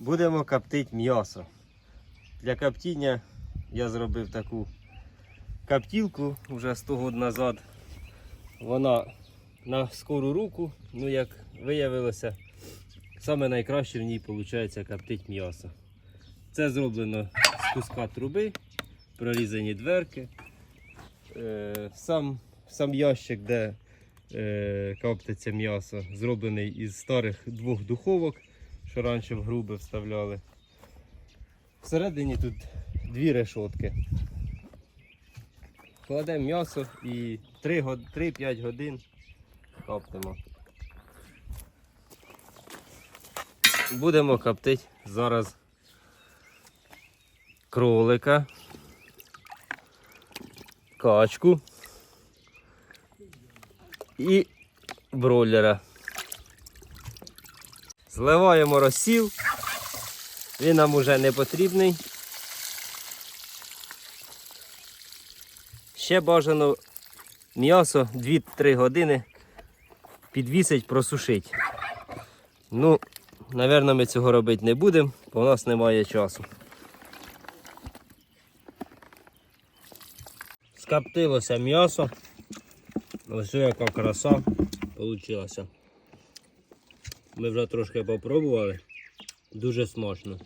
Будемо коптити м'ясо. Для коптіння я зробив таку коптілку вже 100 років назад. Вона на скору руку, ну як виявилося, саме найкраще в ній виходить коптити м'ясо. Це зроблено з куска труби, прорізані дверки. Е, сам, сам ящик, де е, коптиться м'ясо, зроблений із старих двох духовок, що раніше в груби вставляли. Всередині тут дві решотки. Кладемо м'ясо і 3-5 годин коптимо. Будемо коптити зараз кролика, качку і бройлера. Зливаємо розсіл. Він нам уже не потрібний. Ще бажано м'ясо 2-3 години підвісить, просушить. Ну, напевно, ми цього робити не будемо, бо у нас немає часу. Скоптилося м'ясо. Ось яка краса вийшла. Ми вже трошки попробували. Дуже смачно.